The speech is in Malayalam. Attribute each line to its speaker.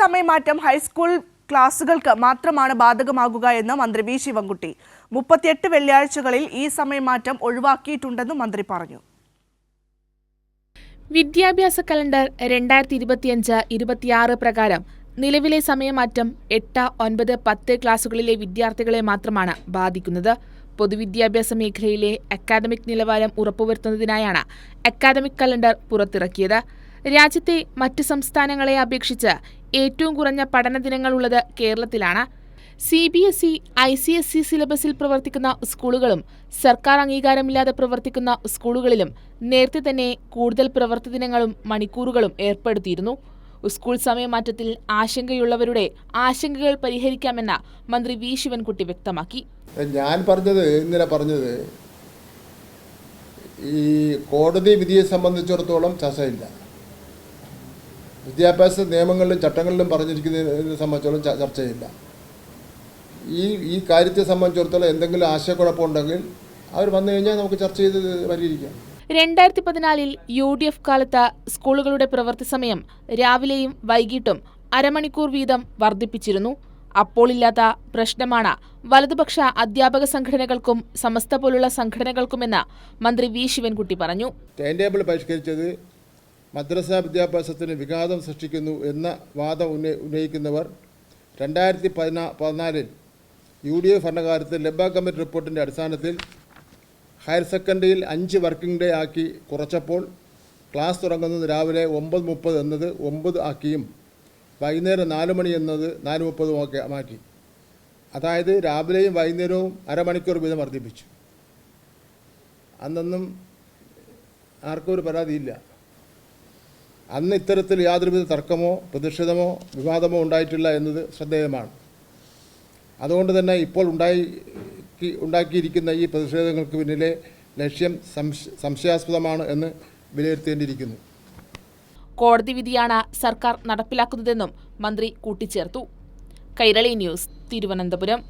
Speaker 1: സമയമാറ്റം ഹൈസ്കൂൾ ക്ലാസുകൾക്ക് മാത്രമാണ് ബാധകമാകുക എന്ന് മന്ത്രി വി ശിവൻകുട്ടി. മുപ്പത്തിയെട്ട് വെള്ളിയാഴ്ചകളിൽ ഈ സമയമാറ്റം ഒഴിവാക്കിയിട്ടുണ്ടെന്നും മന്ത്രി പറഞ്ഞു.
Speaker 2: വിദ്യാഭ്യാസ കലണ്ടർ രണ്ടായിരത്തി ഇരുപത്തിയഞ്ച് ഇരുപത്തിയാറ് പ്രകാരം നിലവിലെ സമയമാറ്റം എട്ട് ഒൻപത് പത്ത് ക്ലാസുകളിലെ വിദ്യാർത്ഥികളെ മാത്രമാണ് ബാധിക്കുന്നത്. പൊതുവിദ്യാഭ്യാസ മേഖലയിലെ അക്കാദമിക് നിലവാരം ഉറപ്പുവരുത്തുന്നതിനായാണ് അക്കാദമിക് കലണ്ടർ പുറത്തിറക്കിയത്. രാജ്യത്തെ മറ്റ് സംസ്ഥാനങ്ങളെ അപേക്ഷിച്ച് ഏറ്റവും കുറഞ്ഞ പഠന ദിനങ്ങളുള്ളത് കേരളത്തിലാണ്. C B S E I C S E സിലബസിൽ പ്രവർത്തിക്കുന്ന സ്കൂളുകളും സർക്കാർ അംഗീകാരമില്ലാതെ പ്രവർത്തിക്കുന്ന സ്കൂളുകളിലും നേരത്തെ തന്നെ കൂടുതൽ പ്രവൃത്തി ദിനങ്ങളും മണിക്കൂറുകളും ഏർപ്പെടുത്തിയിരുന്നു. സ്കൂൾ സമയമാറ്റത്തിൽ ആശങ്കയുള്ളവരുടെ ആശങ്കകൾ പരിഹരിക്കാമെന്ന മന്ത്രി വി ശിവൻകുട്ടി വ്യക്തമാക്കി.
Speaker 3: ഞാൻ പറഞ്ഞത് ഇന്നലെ പറഞ്ഞത് ഈ കോടതി വിധിയെ സംബന്ധിച്ചിടത്തോളം ചർച്ചയില്ല. വിദ്യാഭ്യാസ നിയമങ്ങളിലും ചട്ടങ്ങളിലും പറഞ്ഞിരിക്കുന്നതിനെ സംബന്ധിച്ചോളം ചർച്ച ചർച്ചയില്ല. ഈ ഈ കാര്യത്തെ സംബന്ധിച്ചിടത്തോളം എന്തെങ്കിലും ആശയക്കുഴപ്പമുണ്ടെങ്കിൽ അവർ വന്നു കഴിഞ്ഞാൽ നമുക്ക് ചർച്ച ചെയ്ത് പരിഹരിക്കാം.
Speaker 2: രണ്ടായിരത്തി പതിനാലിൽ യു ഡി എഫ് കാലത്ത് സ്കൂളുകളുടെ പ്രവൃത്തി സമയം രാവിലെയും വൈകിട്ടും അരമണിക്കൂർ വീതം വർദ്ധിപ്പിച്ചിരുന്നു. അപ്പോളില്ലാത്ത പ്രശ്നമാണ് വലതുപക്ഷ അധ്യാപക സംഘടനകൾക്കും സമസ്ത പോലുള്ള സംഘടനകൾക്കുമെന്ന് മന്ത്രി വി. ശിവൻകുട്ടി പറഞ്ഞു.
Speaker 3: ടൈം ടേബിൾ പരിഷ്കരിച്ചത് മദ്രസ വിദ്യാഭ്യാസത്തിന് വിഘാതം സൃഷ്ടിക്കുന്നു എന്ന വാദം ഉന്നയി ഉന്നയിക്കുന്നവർ രണ്ടായിരത്തി പതിനാ പതിനാലിൽ യു ഡി എഫ് ഭരണകാലത്ത് ലബ കമ്മിറ്റി റിപ്പോർട്ടിന്റെ അടിസ്ഥാനത്തിൽ ഹയർ സെക്കൻഡറിയിൽ അഞ്ച് വർക്കിംഗ് ഡേ ആക്കി കുറച്ചപ്പോൾ ക്ലാസ് തുടങ്ങുന്നത് രാവിലെ ഒമ്പത് മുപ്പത് എന്നത് ഒമ്പത് ആക്കിയും വൈകുന്നേരം നാല് മണി എന്നത് നാല് മുപ്പതും ഒക്കെ മാറ്റി. അതായത് രാവിലെയും വൈകുന്നേരവും അരമണിക്കൂർ വീതം വർദ്ധിപ്പിച്ചു. അന്നൊന്നും ആർക്കും ഒരു പരാതിയില്ല. അന്ന് ഇത്തരത്തിൽ യാതൊരുവിധ തർക്കമോ പ്രതിഷേധമോ വിവാദമോ ഉണ്ടായിട്ടില്ല എന്നത് ശ്രദ്ധേയമാണ്. അതുകൊണ്ട് തന്നെ ഇപ്പോൾ ഉണ്ടായി ഉണ്ടാക്കിയിരിക്കുന്ന ഈ പ്രതിഷേധങ്ങൾക്ക് പിന്നിലെ ലക്ഷ്യം സംശ സംശയാസ്പദമാണ് എന്ന് വിലയിരുത്തേണ്ടിയിരിക്കുന്നു.
Speaker 2: കോടതി വിധിയാണ് സർക്കാർ നടപ്പിലാക്കുന്നതെന്നും മന്ത്രി കൂട്ടിച്ചേർത്തു. കൈരളി ന്യൂസ് തിരുവനന്തപുരം.